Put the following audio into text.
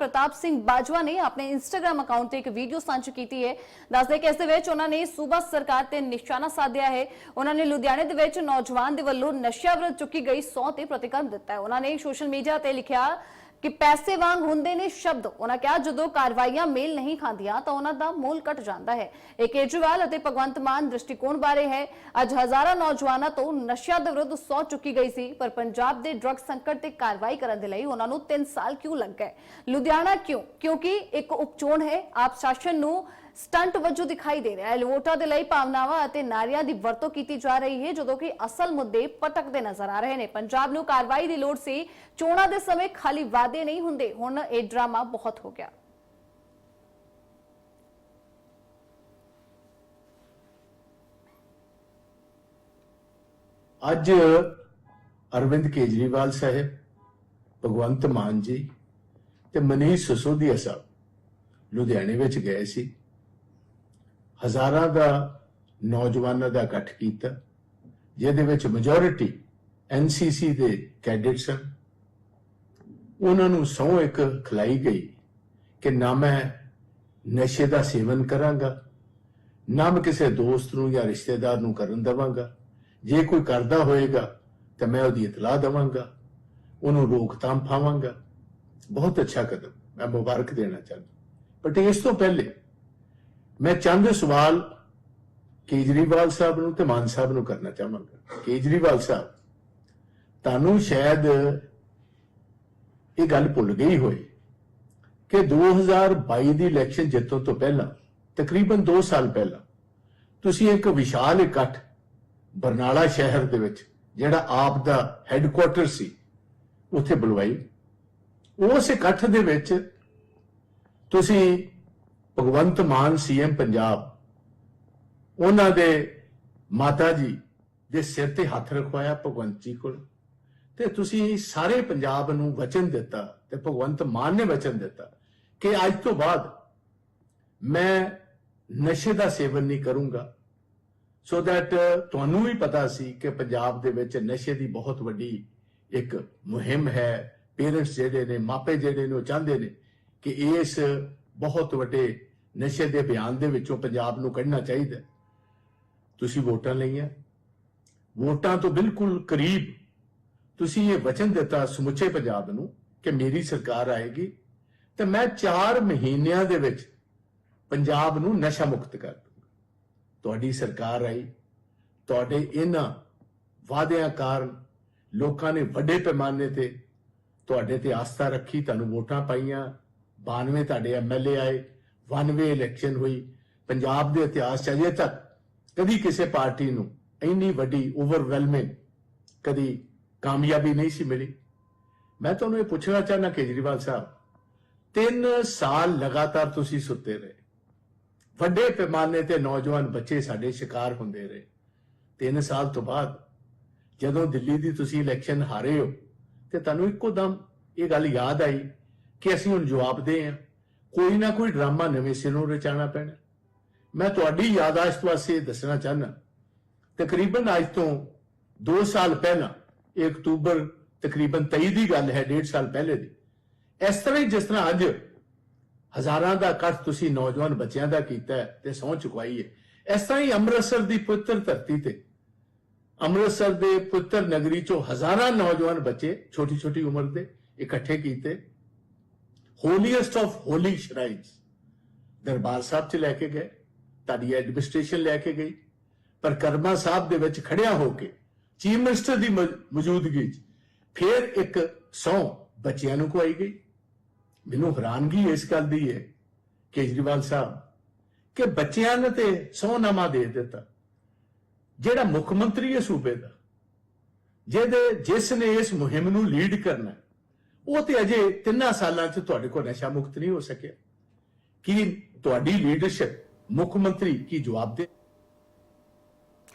ਪ੍ਰਤਾਪ ਸਿੰਘ ਬਾਜਵਾ ਨੇ ਆਪਣੇ Instagram account ਤੇ ਇੱਕ ਵੀਡੀਓ ਸਾਂਝੀ ਕੀਤੀ ਹੈ। ਦੱਸਦੇ ਕਿ ਇਸ ਦੇ ਵਿੱਚ ਉਹਨਾਂ ਨੇ ਸੂਬਾ ਸਰਕਾਰ ਤੇ ਨਿਸ਼ਾਨਾ ਸਾਧਿਆ ਹੈ। ਉਹਨਾਂ ਨੇ ਲੁਧਿਆਣੇ ਦੇ ਵਿੱਚ ਨੌਜਵਾਨ ਦੇ ਵੱਲੋਂ ਨਸ਼ਿਆਂ ਵਿਰੁੱਧ ਚੁੱਕੀ ਗਈ ਸੌ ਤੇ ਪ੍ਰਤੀਕਰਮ ਦਿੱਤਾ ਹੈ। ਉਹਨਾਂ ਨੇ ਸੋਸ਼ਲ ਮੀਡੀਆ ਤੇ ਲਿਖਿਆ ਕਿ ਪੈਸੇ ਵਾਂਗ ਹੁੰਦੇ ਨੇ ਸ਼ਬਦ। ਉਹਨਾਂ ਕਿਹਾ, ਜਦੋਂ ਕਾਰਵਾਈਆਂ ਮੇਲ ਨਹੀਂ ਖਾਂਦੀਆਂ, ਤਾਂ ਉਹਨਾਂ ਦਾ ਮੂਲ ਘਟ ਜਾਂਦਾ ਹੈ। ਇਹ ਕੇਜਰੀਵਾਲ ਅਤੇ ਭਗਵੰਤ ਮਾਨ ਦ੍ਰਿਸ਼ਟੀਕੋਣ ਬਾਰੇ ਹੈ। ਅੱਜ ਹਜ਼ਾਰਾਂ ਨੌਜਵਾਨਾਂ ਤੋਂ ਨਸ਼ਿਆਂ ਦੇ ਵਿਰੁੱਧ ਸੌ ਚੁੱਕੀ ਗਈ ਸੀ, ਪਰ ਪੰਜਾਬ ਦੇ ਡਰੱਗ ਸੰਕਟ ਤੇ ਕਾਰਵਾਈ ਕਰਨ ਦੇ ਲਈ ਉਹਨਾਂ ਨੂੰ 3 ਸਾਲ ਕਿਉਂ ਲੱਗ ਗਏ? ਲੁਧਿਆਣਾ ਕਿਉਂ? ਕਿਉਂਕਿ ਇੱਕ ਉਪਚੋਣ ਹੈ। ਆਪ ਸ਼ਾਸਨ ਨੂੰ ਸਟੰਟ ਵਜੋਂ ਦਿਖਾਈ ਦੇ ਰਿਹਾ ਹੈ। ਵੋਟਾਂ ਦੇ ਲਈ ਭਾਵਨਾਵਾਂ ਅਤੇ ਨਾਰਿਆਂ ਦੀ ਵਰਤੋਂ ਕੀਤੀ ਜਾ ਰਹੀ ਹੈ, ਜਦੋਂ ਕਿ ਅਸਲ ਮੁੱਦੇ ਪਟਕਦੇ ਨਜ਼ਰ ਆ ਰਹੇ ਨੇ। ਪੰਜਾਬ ਨੂੰ ਕਾਰਵਾਈ ਦੀ ਲੋੜ ਸੀ। ਚੋਣਾਂ ਦੇ ਸਮੇਂ ਖਾਲੀ ਵਾਅਦੇ ਨਹੀਂ ਹੁੰਦੇ। ਹੁਣ ਇਹ ਡਰਾਮਾ ਬਹੁਤ ਹੋ ਗਿਆ। ਅੱਜ ਅਰਵਿੰਦ ਕੇਜਰੀਵਾਲ ਸਾਹਿਬ, ਭਗਵੰਤ ਮਾਨ ਜੀ ਤੇ ਮਨੀਸ਼ ਸਸੋਦੀਆ ਸਾਹਿਬ ਲੁਧਿਆਣੇ ਵਿੱਚ ਗਏ ਸੀ। ਹਜ਼ਾਰਾਂ ਦਾ ਨੌਜਵਾਨਾਂ ਦਾ ਇਕੱਠ ਕੀਤਾ, ਜਿਹਦੇ ਵਿੱਚ ਮੈਜੋਰਿਟੀ ਐਨਸੀਸੀ ਦੇ ਕੈਡਿਟ ਸਨ ਉਹਨਾਂ ਨੂੰ ਸਹੁੰ ਇੱਕ ਖਿਲਾਈ ਗਈ ਕਿ ਨਾ ਮੈਂ ਨਸ਼ੇ ਦਾ ਸੇਵਨ ਕਰਾਂਗਾ, ਨਾ ਮੈਂ ਕਿਸੇ ਦੋਸਤ ਨੂੰ ਜਾਂ ਰਿਸ਼ਤੇਦਾਰ ਨੂੰ ਕਰਨ ਦੇਵਾਂਗਾ। ਜੇ ਕੋਈ ਕਰਦਾ ਹੋਏਗਾ ਤਾਂ ਮੈਂ ਉਹਦੀ ਇਤਲਾਹ ਦੇਵਾਂਗਾ, ਉਹਨੂੰ ਰੋਕਥਾਮ ਪਾਵਾਂਗਾ। ਬਹੁਤ ਅੱਛਾ ਕਦਮ, ਮੈਂ ਮੁਬਾਰਕ ਦੇਣਾ ਚਾਹੁੰਦਾ। ਬਟ ਇਸ ਤੋਂ ਪਹਿਲੇ ਮੈਂ ਚੰਦ ਸਵਾਲ ਕੇਜਰੀਵਾਲ ਸਾਹਿਬ ਨੂੰ ਤੇ ਮਾਨ ਸਾਹਿਬ ਨੂੰ ਕਰਨਾ ਚਾਹਾਂਗਾ। ਕੇਜਰੀਵਾਲ ਸਾਹਿਬ, ਤੁਹਾਨੂੰ ਸ਼ਾਇਦ ਇਹ ਗੱਲ ਭੁੱਲ ਗਈ ਹੋਈ ਕਿ 2022 ਦੀ ਇਲੈਕਸ਼ਨ ਜਿੱਤਣ ਤੋਂ ਪਹਿਲਾਂ, ਤਕਰੀਬਨ 2 ਸਾਲ ਪਹਿਲਾਂ, ਤੁਸੀਂ ਇੱਕ ਵਿਸ਼ਾਲ ਇਕੱਠ ਬਰਨਾਲਾ ਸ਼ਹਿਰ ਦੇ ਵਿੱਚ, ਜਿਹੜਾ ਆਪ ਦਾ ਹੈੱਡਕੁਆਰਟਰ ਸੀ, ਉੱਥੇ ਬੁਲਵਾਈ। ਉਸ ਇਕੱਠ ਦੇ ਵਿੱਚ ਤੁਸੀਂ ਭਗਵੰਤ ਮਾਨ ਸੀਐਮ ਪੰਜਾਬ। ਉਹਨਾਂ ਦੇ ਮਾਤਾ ਜੀ ਦੇ ਸਿਰ ਤੇ ਹੱਥ ਰਖਵਾਇਆ ਭਗਵੰਤ ਜੀ ਕੋਲ। ਤੇ ਤੁਸੀਂ ਸਾਰੇ ਪੰਜਾਬ ਨੂੰ ਵਚਨ ਦਿੱਤਾ ਤੇ ਭਗਵੰਤ ਮਾਨ ਨੇ ਵਚਨ ਦਿੱਤਾ ਕਿ ਅੱਜ ਤੋਂ ਬਾਅਦ ਮੈਂ ਨਸ਼ੇ ਦਾ ਸੇਵਨ ਨਹੀਂ ਕਰੂੰਗਾ। ਸੋ ਦੈਟ ਤੁਹਾਨੂੰ ਵੀ ਪਤਾ ਸੀ ਕਿ ਪੰਜਾਬ ਦੇ ਵਿੱਚ ਨਸ਼ੇ ਦੀ ਬਹੁਤ ਵੱਡੀ ਇੱਕ ਮੁਹਿੰਮ ਹੈ। ਪੇਰੈਂਟਸ ਜਿਹੜੇ ਨੇ, ਮਾਪੇ ਜਿਹੜੇ ਨੇ, ਉਹ ਚਾਹੁੰਦੇ ਨੇ ਕਿ ਇਸ ਬਹੁਤ ਵੱਡੇ ਨਸ਼ੇ ਦੇ ਅਭਿਆਨ ਦੇ ਵਿੱਚੋਂ ਪੰਜਾਬ ਨੂੰ ਕੱਢਣਾ ਚਾਹੀਦਾ ਤੁਸੀਂ ਵੋਟਾਂ ਲਈਆਂ। ਵੋਟਾਂ ਤੋਂ ਬਿਲਕੁਲ ਕਰੀਬ ਤੁਸੀਂ ਇਹ ਵਚਨ ਦਿੱਤਾ ਸਮੁੱਚੇ ਪੰਜਾਬ ਨੂੰ ਕਿ ਮੇਰੀ ਸਰਕਾਰ ਆਏਗੀ ਤੇ ਮੈਂ 4 ਮਹੀਨਿਆਂ ਦੇ ਵਿੱਚ ਪੰਜਾਬ ਨੂੰ ਨਸ਼ਾ ਮੁਕਤ ਕਰ ਦੂੰਗਾ। ਤੁਹਾਡੀ ਸਰਕਾਰ ਆਈ। ਤੁਹਾਡੇ ਇਹਨਾਂ ਵਾਅਦਿਆਂ ਕਾਰਨ ਲੋਕਾਂ ਨੇ ਵੱਡੇ ਪੈਮਾਨੇ ਤੇ ਤੁਹਾਡੇ ਤੇ ਆਸਥਾ ਰੱਖੀ, ਤੁਹਾਨੂੰ ਵੋਟਾਂ ਪਾਈਆਂ। 92 ਤੁਹਾਡੇ ਐਮਐਲਏ ਆਏ। 92 ਇਲੈਕਸ਼ਨ ਹੋਈ, ਪੰਜਾਬ ਦੇ ਇਤਿਹਾਸ 'ਚ ਅਜੇ ਤੱਕ ਕਦੀ ਕਿਸੇ ਪਾਰਟੀ ਨੂੰ ਇੰਨੀ ਵੱਡੀ ਓਵਰਵੈਲਮਿੰਗ ਕਦੀ ਕਾਮਯਾਬੀ ਨਹੀਂ ਸੀ ਮਿਲੀ। ਮੈਂ ਤੁਹਾਨੂੰ ਇਹ ਪੁੱਛਣਾ ਚਾਹਨਾ ਕੇਜਰੀਵਾਲ ਸਾਹਿਬ, ਤਿੰਨ ਸਾਲ ਲਗਾਤਾਰ ਤੁਸੀਂ ਸੁੱਤੇ ਰਹੇ। ਵੱਡੇ ਪੈਮਾਨੇ ਤੇ ਨੌਜਵਾਨ ਬੱਚੇ ਸਾਡੇ ਸ਼ਿਕਾਰ ਹੁੰਦੇ ਰਹੇ। ਤਿੰਨ ਸਾਲ ਤੋਂ ਬਾਅਦ ਜਦੋਂ ਦਿੱਲੀ ਦੀ ਤੁਸੀਂ ਇਲੈਕਸ਼ਨ ਹਾਰੇ ਹੋ, ਤੇ ਤੁਹਾਨੂੰ ਇੱਕੋ ਦਮ ਇਹ ਗੱਲ ਯਾਦ ਆਈ ਕਿ ਅਸੀਂ ਹੁਣ ਜਵਾਬ ਦੇ ਹਾਂ। ਕੋਈ ਨਾ ਕੋਈ ਡਰਾਮਾ ਨਵੇਂ ਸਿਰੋਂ ਰਚਾਉਣਾ ਪੈਣਾ। ਮੈਂ ਤੁਹਾਡੀ ਯਾਦਾਸ਼ਤ ਵਾਸਤੇ ਦੱਸਣਾ ਚਾਹਨਾ ਤਕਰੀਬਨ ਅੱਜ ਤੋਂ 2 ਸਾਲ ਪਹਿਲਾਂ 1 ਅਕਤੂਬਰ ਤਕਰੀਬਨ 23 ਦੀ ਗੱਲ ਹੈ 1.5 ਸਾਲ ਪਹਿਲੇ ਦੀ। ਇਸ ਤਰ੍ਹਾਂ ਹੀ ਜਿਸ ਤਰ੍ਹਾਂ ਅੱਜ ਹਜ਼ਾਰਾਂ ਦਾ ਇਕੱਠ ਤੁਸੀਂ ਨੌਜਵਾਨ ਬੱਚਿਆਂ ਦਾ ਕੀਤਾ ਤੇ ਸਹੁੰ ਚੁਕਵਾਈ ਹੈ। ਇਸ ਤਰ੍ਹਾਂ ਹੀ ਅੰਮ੍ਰਿਤਸਰ ਦੀ ਪੁੱਤਰ ਧਰਤੀ ਤੇ, ਅੰਮ੍ਰਿਤਸਰ ਦੇ ਪੁੱਤਰ ਨਗਰੀ ਚੋਂ ਹਜ਼ਾਰਾਂ ਨੌਜਵਾਨ ਬੱਚੇ ਛੋਟੀ ਛੋਟੀ ਉਮਰ ਦੇ ਇਕੱਠੇ ਕੀਤੇ। ਹੋਲੀਐਸਟ ਆਫ ਹੋਲੀ ਸ਼ਰਾਈਨਸ ਦਰਬਾਰ ਸਾਹਿਬ ਚ ਲੈ ਕੇ ਗਏ ਤੁਹਾਡੀ ਐਡਮਿਨਿਸਟ੍ਰੇਸ਼ਨ ਲੈ ਕੇ ਗਈ, ਪਰ ਕਰਮਾ ਸਾਹਿਬ ਦੇ ਵਿੱਚ ਖੜਿਆ ਹੋ ਕੇ ਚੀਫ ਮਿਨਿਸਟਰ ਦੀ ਮੌਜੂਦਗੀ 'ਚ ਫਿਰ ਇੱਕ ਸੌ ਬੱਚਿਆਂ ਨੂੰ ਖਵਾਈ ਗਈ। ਮੈਨੂੰ ਹੈਰਾਨਗੀ ਇਸ ਗੱਲ ਦੀ ਹੈ, ਕੇਜਰੀਵਾਲ ਸਾਹਿਬ, ਕਿ ਬੱਚਿਆਂ ਨੇ ਤੇ ਸੌਨਾਮਾ ਦੇ ਦਿੱਤਾ। ਜਿਹੜਾ ਮੁੱਖ ਮੰਤਰੀ ਹੈ ਸੂਬੇ ਦਾ, ਜਿਹਦੇ, ਜਿਸ ਨੇ ਇਸ ਮੁਹਿੰਮ ਨੂੰ ਲੀਡ ਕਰਨਾ ਉਹ ਤੇ ਅਜੇ ਤਿੰਨਾਂ ਸਾਲਾਂ 'ਚ ਤੁਹਾਡੇ ਕੋਲ ਨਸ਼ਾ ਮੁਕਤ ਨਹੀਂ ਹੋ ਸਕਿਆ। ਕੀ ਤੁਹਾਡੀ ਲੀਡਰਸ਼ਿਪ ਮੁੱਖ ਮੰਤਰੀ ਕੀ ਜਵਾਬ ਦੇ